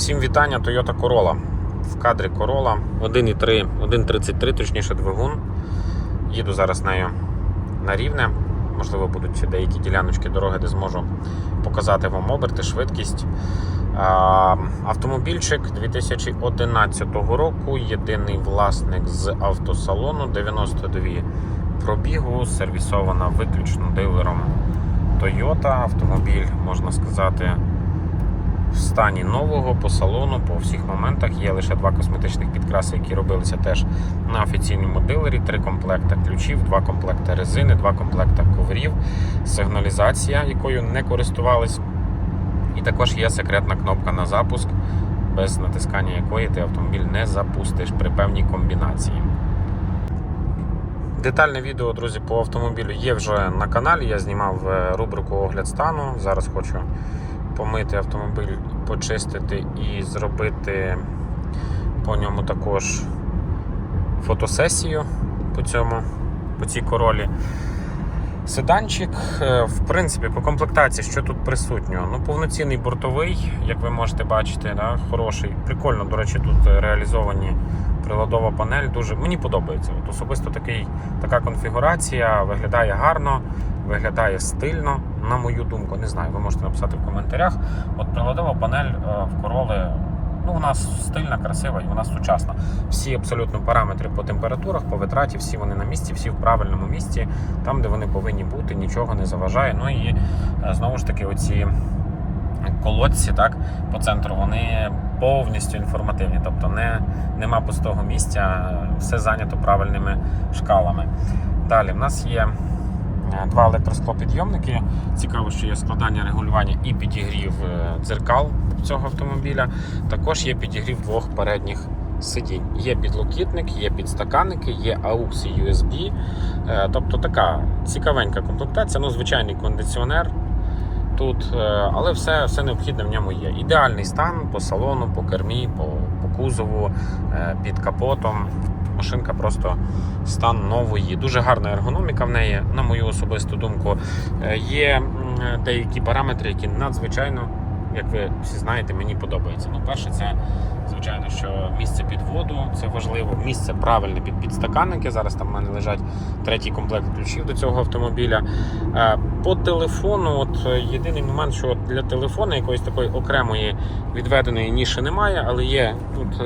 Всім вітання Toyota Corolla. В кадрі Corolla 1.3, 1.33, точніше двигун. Їду зараз нею на рівне. Можливо, будуть деякі діляночки дороги, де зможу показати вам оберти, швидкість. Автомобільчик 2011 року. Єдиний власник з автосалону 92 пробігу, сервісована виключно дилером Toyota. Автомобіль, можна сказати, в стані нового по салону, по всіх моментах. Є лише два косметичних підкраси, які робилися теж на офіційному дилері. Три комплекти ключів, два комплекти резини, два комплекти коврів, сигналізація, якою не користувались. І також є секретна кнопка на запуск, без натискання якої ти автомобіль не запустиш при певній комбінації. Детальне відео, друзі, по автомобілю є вже на каналі. Я знімав е, рубрику Огляд стану. Зараз хочу помити автомобіль, почистити і зробити по ньому також фотосесію по цьому, по цій королі. Седанчик, е, в принципі, по комплектації, що тут присутньо? Ну, повноцінний бортовий, як ви можете бачити, да, хороший. Прикольно, до речі, тут реалізовані приладова панель. Дуже мені подобається. От особисто такий, така конфігурація виглядає гарно, виглядає стильно, на мою думку. Не знаю, ви можете написати в коментарях. От приладова панель е, в Corolla, ну, нас стильна, красива і вона сучасна. Всі абсолютно параметри по температурах, по витраті, всі вони на місці, всі в правильному місці, там, де вони повинні бути, нічого не заважає. Ну і е, знову ж таки, оці колодці так, по центру, вони повністю інформативні, тобто не, нема пустого місця, все зайнято правильними шкалами. Далі в нас є два електросклопідйомники. Цікаво, що є складання регулювання і підігрів е, дзеркал цього автомобіля. Також є підігрів двох передніх сидінь. Є підлокітник, є підстаканники, є AUX і USB. Е, Тобто така цікавенька комплектація, ну, звичайний кондиціонер тут, е, але все, все необхідне в ньому є. Ідеальний стан по салону, по кермі, по, по кузову, е, під капотом. Машинка просто стан нової. Дуже гарна ергономіка в неї, на мою особисту думку. Е, Є деякі параметри, які надзвичайно, як ви всі знаєте, мені подобаються. Ну, перше, це звичайно, що місце під воду це важливо. Місце правильне під підстаканники. Зараз там в мене лежать третій комплект ключів до цього автомобіля. Е, По телефону, от е, єдиний момент, що для телефону якоїсь такої окремої відведеної ніші немає, але є тут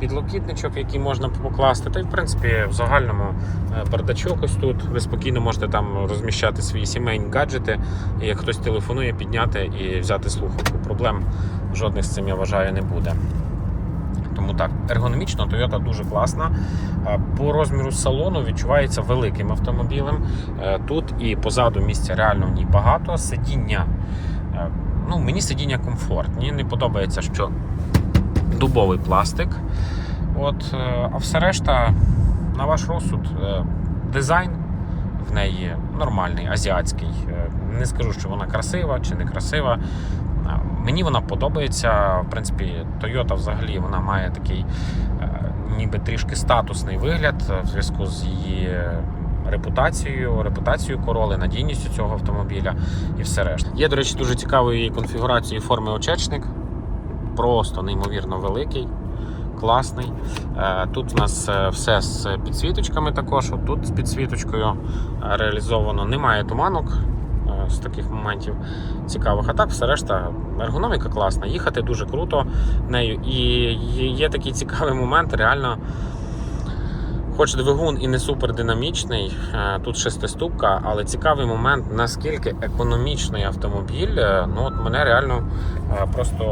підлокітничок, який можна покласти. Та й в принципі в загальному е, бардачок ось тут. Ви спокійно можете там розміщати свої сімейні гаджети. І як хтось телефонує, підняти і взяти слухавку. Проблем жодних з цим я вважаю не буде. Тому так, ергономічно Toyota дуже класна. По розміру салону відчувається великим автомобілем. Е, Тут і позаду місця реально в ній багато. Сидіння. е, Ну, мені сидіння комфортні. Не подобається, що дубовий пластик. От, е, а все решта, на ваш розсуд, е, дизайн в неї нормальний, азіатський. Е, Не скажу, що вона красива чи не красива. Мені вона подобається. В принципі, Toyota взагалі вона має такий ніби трішки статусний вигляд в зв'язку з її репутацією, репутацією короли, надійністю цього автомобіля і все решта. Є, до речі, дуже цікавої конфігурації форми очечник. Просто неймовірно великий. Класний. Е, Тут у нас е, все з підсвіточками також. Тут з підсвіточкою е, реалізовано. Немає туманок з таких моментів цікавих. А так, все решта, ергономіка класна, їхати дуже круто нею. І є такий цікавий момент, реально. Хоч двигун і не супер динамічний, е, тут шестиступка, але цікавий момент, наскільки економічний автомобіль. е, Ну от мене реально е, просто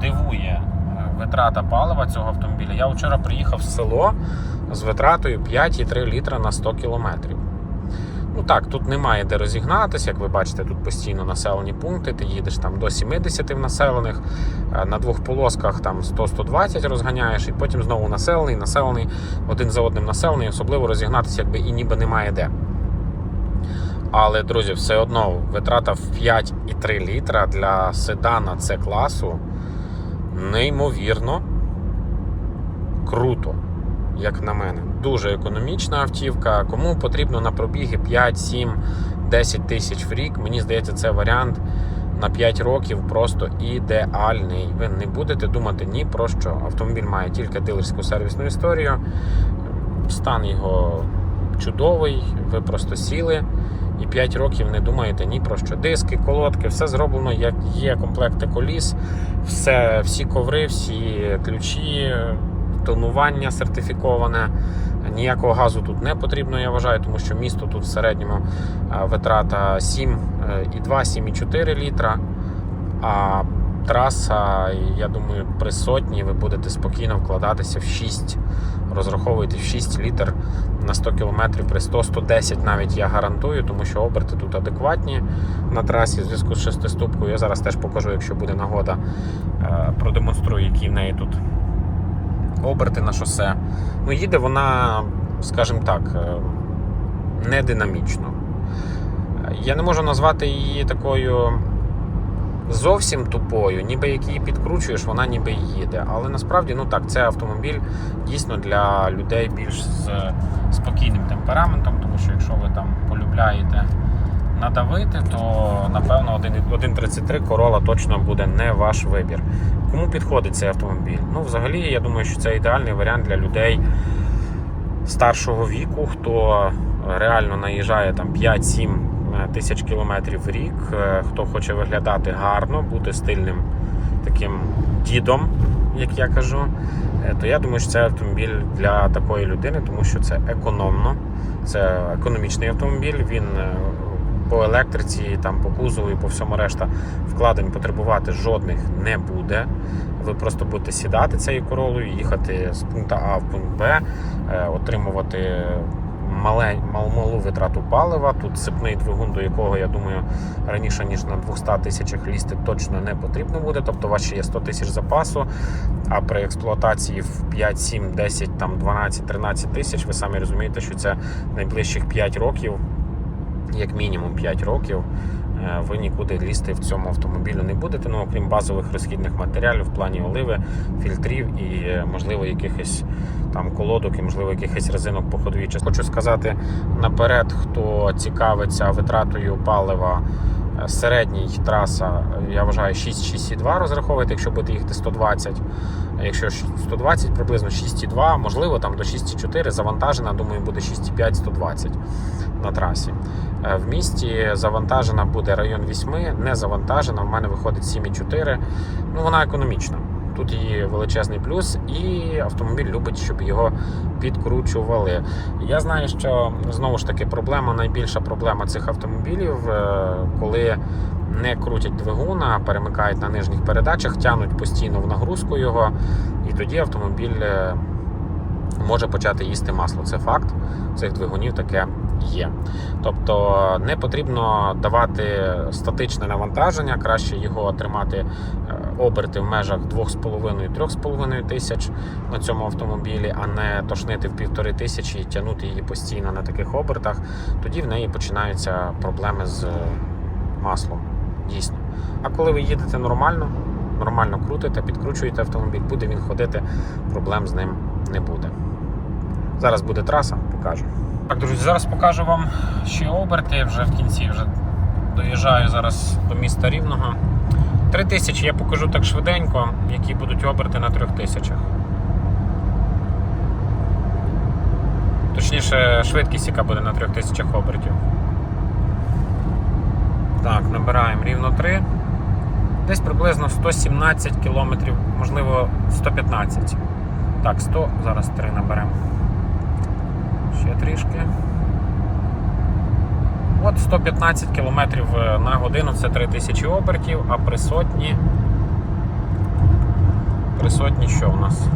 дивує витрата палива цього автомобіля. Я вчора приїхав в село з витратою 5,3 літра на 100 кілометрів. Ну так, тут немає де розігнатися, як ви бачите, тут постійно населені пункти. Ти їдеш там до 70 в населених, е, на двох полосках там 100-120 розганяєш, і потім знову населений, населений, один за одним населений, особливо розігнатися, якби і ніби немає де. Але, друзі, все одно витрата в 5,3 літра для седана С класу неймовірно круто, як на мене. Дуже економічна автівка. Кому потрібно на пробіги 5, 7, 10 тисяч в рік, мені здається, це варіант на 5 років просто ідеальний. Ви не будете думати ні про що. Автомобіль має тільки дилерську сервісну історію. Стан його чудовий, ви просто сіли і 5 років не думаєте ні про що. Диски, колодки, все зроблено, як є комплекти коліс, все, всі коври, всі ключі, тонування сертифіковане. Ніякого газу тут не потрібно, я вважаю, тому що місто тут в середньому е, витрата 7,2, 7,4 літра. А траса, я думаю, при сотні ви будете спокійно вкладатися в 6, розраховуєте в 6 літр на 100 км при 100-110 навіть я гарантую, тому що оберти тут адекватні на трасі в зв'язку з шестиступкою. Я зараз теж покажу, якщо буде нагода, е, продемонструю, які в неї тут оберти на шосе. Ну, їде вона, скажімо так, е, не динамічно. Я не можу назвати її такою зовсім тупою, ніби як її підкручуєш, вона ніби й їде. Але насправді, ну так, це автомобіль дійсно для людей більш з спокійним темпераментом, тому що якщо ви там полюбляєте надавити, то напевно 1.33 Corolla точно буде не ваш вибір. Кому підходить цей автомобіль? Ну, взагалі, я думаю, що це ідеальний варіант для людей старшого віку, хто реально наїжджає там 5-7 тисяч кілометрів в рік, е, хто хоче виглядати гарно, бути стильним таким дідом, як я кажу, е, то я думаю, що це автомобіль для такої людини, тому що це економно, це економічний автомобіль. Він е, по електриці, там по кузову і по всьому решта вкладень потребувати жодних не буде. Ви просто будете сідати цією королою, їхати з пункту А в пункт Б, е, отримувати мале, малу витрату палива. Тут сипний двигун, до якого, я думаю, раніше ніж на 200 тисячах лізти точно не потрібно буде. Тобто у вас ще є 100 тисяч запасу, а при експлуатації в 5, 7, 10, там 12, 13 тисяч, ви самі розумієте, що це найближчих 5 років, як мінімум 5 років. е, Ви нікуди лізти в цьому автомобілю не будете, ну окрім базових розхідних матеріалів в плані оливи, фільтрів і, е, можливо, якихось там колодок і, можливо, якихось резинок по ходовій частині. Хочу сказати наперед, хто цікавиться витратою палива. Середній траса, я вважаю, 6,6,2 розраховувати, якщо будете їхати 120. А Якщо 120, приблизно 6,2, можливо, там до 6,4 завантажена, думаю, буде 6,5-120 на трасі. Е, В місті завантажена буде район 8, не завантажена. В мене виходить 7,4. Ну, вона економічна. Тут її величезний плюс, і автомобіль любить, щоб його підкручували. Я знаю, що знову ж таки проблема, найбільша проблема цих автомобілів, е, коли не крутять двигуна, перемикають на нижніх передачах, тянуть постійно в нагрузку його, і тоді автомобіль е, може почати їсти масло. Це факт. Цих двигунів таке є. Тобто не потрібно давати статичне навантаження, краще його тримати е, оберти в межах 2,5-3,5 тисяч на цьому автомобілі, а не тошнити в півтори тисячі і тягнути її постійно на таких обертах. Тоді в неї починаються проблеми з е, маслом. Дійсно. А коли ви їдете нормально, нормально крутите, підкручуєте автомобіль, буде він ходити, проблем з ним не буде. Зараз буде траса, покажу. Так, друзі, зараз покажу вам ще оберти. Вже в кінці вже доїжджаю зараз до міста Рівного. 3000 я покажу так швиденько, які будуть оберти на 3000. Точніше, швидкість, яка буде на 3000 обертів. Так, набираємо рівно 3. Десь приблизно 117 км, можливо 115. Так, 100, зараз 3 наберемо. Ще трішки. От 115 км на годину це 3000 обертів, а при сотні. При сотні що в нас?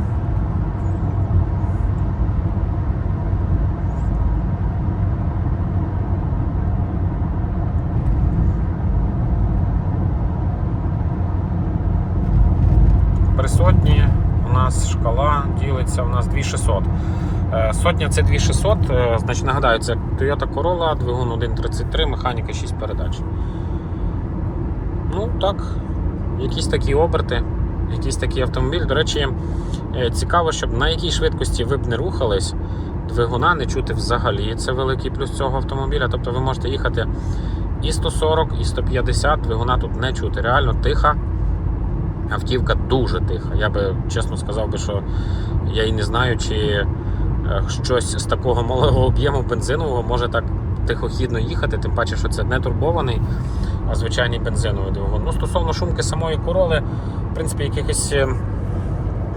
При сотні у нас шкала ділиться, у нас 2600. Е, Сотня це 2600, е, значить нагадаю, це Toyota Corolla, двигун 1.33, механіка 6 передач. Ну так, якісь такі оберти, якийсь такий автомобіль. До речі, е, цікаво, щоб на якій швидкості ви б не рухались, двигуна не чути взагалі. Це великий плюс цього автомобіля. Тобто ви можете їхати І 140, і 150 двигуна тут не чути. Реально тиха. Автівка дуже тиха. Я би чесно сказав би, що я і не знаю, чи е, щось з такого малого об'єму бензинового може так тихохідно їхати, тим паче, що це не турбований, а звичайний бензиновий двигун. Ну, стосовно шумки самої короли, в принципі, якихось е,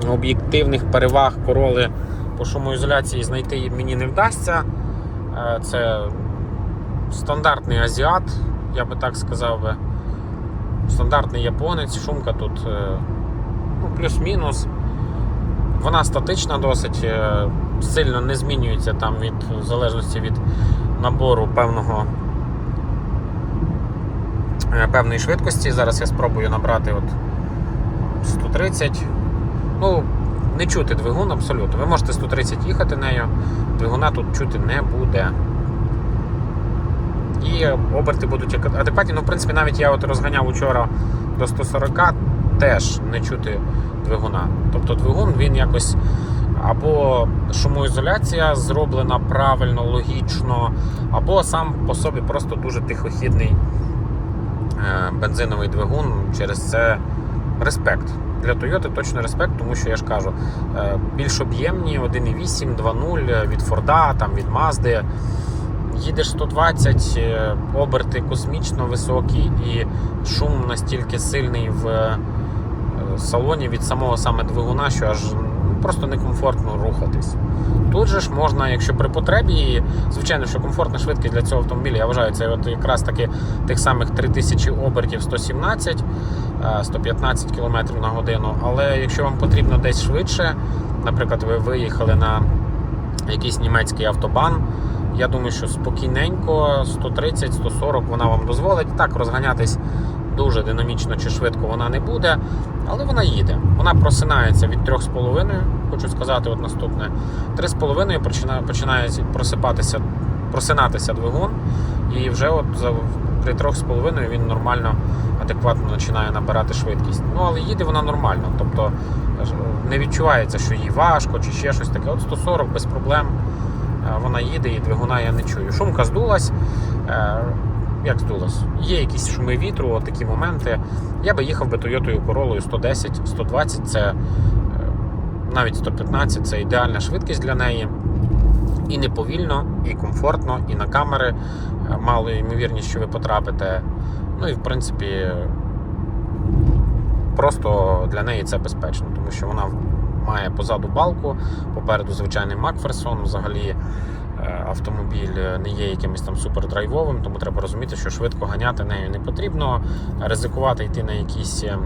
об'єктивних переваг короли по шумоізоляції знайти мені не вдасться. Е, Це стандартний азіат, я би так сказав би. Стандартний японець, шумка тут е, ну, плюс-мінус. Вона статична досить, е, сильно не змінюється там від в залежності від набору певного е, певної швидкості. Зараз я спробую набрати от 130. Ну, не чути двигун абсолютно. Ви можете 130 їхати нею, двигуна тут чути не буде. І оберти будуть адекватні. Ну, в принципі, навіть я от розганяв учора до 140, теж не чути двигуна. Тобто двигун він якось або шумоізоляція зроблена правильно, логічно, або сам по собі просто дуже тихохідний е, бензиновий двигун. Через це респект. Для Toyota точно респект, тому що я ж кажу, е, більш об'ємні 1.8, 2.0 від там від Mazda. Їдеш 120, е, оберти космічно високі і шум настільки сильний в е, салоні від самого саме двигуна, що аж ну, просто некомфортно рухатись. Тут же ж можна, якщо при потребі, і, звичайно, що комфортна швидкість для цього автомобіля, я вважаю, це от якраз таки тих самих 3000 обертів 117, е, 115 км на годину. Але якщо вам потрібно десь швидше, наприклад, ви виїхали на якийсь німецький автобан. Я думаю, що спокійненько 130-140 вона вам дозволить. Так, розганятись дуже динамічно чи швидко вона не буде, але вона їде. Вона просинається від 3,5, хочу сказати, от наступне. 3,5 починає, просипатися, просинатися двигун, і вже от при 3,5 він нормально, адекватно починає набирати швидкість. Ну, але їде вона нормально. Тобто не відчувається, що їй важко чи ще щось таке. От 140 без проблем. Е, Вона їде і двигуна я не чую. Шумка здулась. Е, Як здулась? Є якісь шуми вітру, такі моменти. Я би їхав би Toyota Corolla 110, 120, це е, навіть 115 це ідеальна швидкість для неї. І не повільно, і комфортно, і на камери мало ймовірність, що ви потрапите. Ну і в принципі, просто для неї це безпечно, тому що вона має позаду балку, попереду звичайний Макферсон. Взагалі е, автомобіль не є якимось там супердрайвовим, тому треба розуміти, що швидко ганяти нею не потрібно, ризикувати йти на якісь е,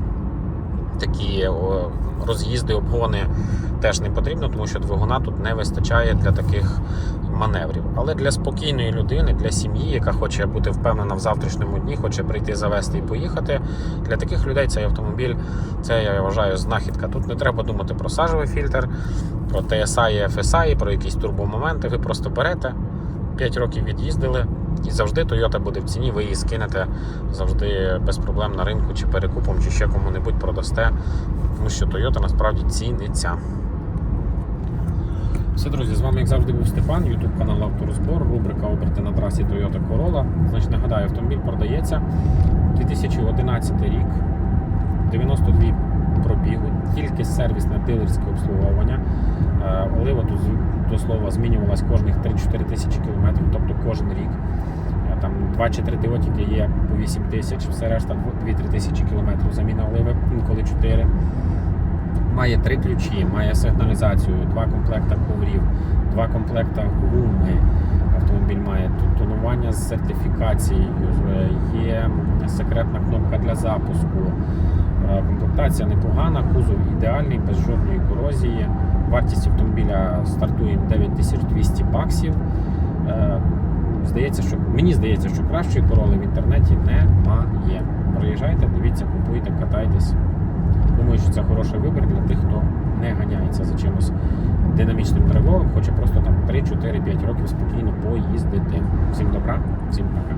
такі роз'їзди, обгони теж не потрібно, тому що двигуна тут не вистачає для таких маневрів. Але для спокійної людини, для сім'ї, яка хоче бути впевнена в завтрашньому дні, хоче прийти, завести і поїхати. Для таких людей цей автомобіль, це я вважаю знахідка. Тут не треба думати про сажовий фільтр, про TSI і FSI, про якісь турбомоменти. Ви просто берете, 5 років від'їздили. І завжди Toyota буде в ціні, ви її скинете завжди без проблем на ринку, чи перекупом, чи ще кому-небудь продасте. Тому що Toyota насправді ціниться. Все, друзі, з вами, як завжди, був Степан, YouTube канал Авторозбор, рубрика Оберти на трасі Toyota Corolla. Значить, нагадаю, автомобіль продається 2011 рік, 92 пробігу, тільки сервісне дилерське обслуговування. Е, Олива тут, до слова, змінювалась кожних 3-4 тисячі кілометрів, тобто кожен рік. Е, Там 2 чи 3 тивотики є по 8 тисяч, все решта 2-3 тисячі кілометрів заміна оливи, інколи 4. Має три ключі, має сигналізацію, два комплекта коврів, два комплекта гуми. Автомобіль має тонування з сертифікацією, є секретна кнопка для запуску. Е, Комплектація непогана, кузов ідеальний, без жодної корозії. Вартість автомобіля стартує 9200 баксів. Е, Здається, що мені здається, що кращої короли в інтернеті немає. Приїжджайте, дивіться, купуйте, катайтесь. Думаю, що це хороший вибір для тих, хто не ганяється за чимось динамічним драйвовим, хоче просто там 3-4-5 років спокійно поїздити. Всім добра, всім пока.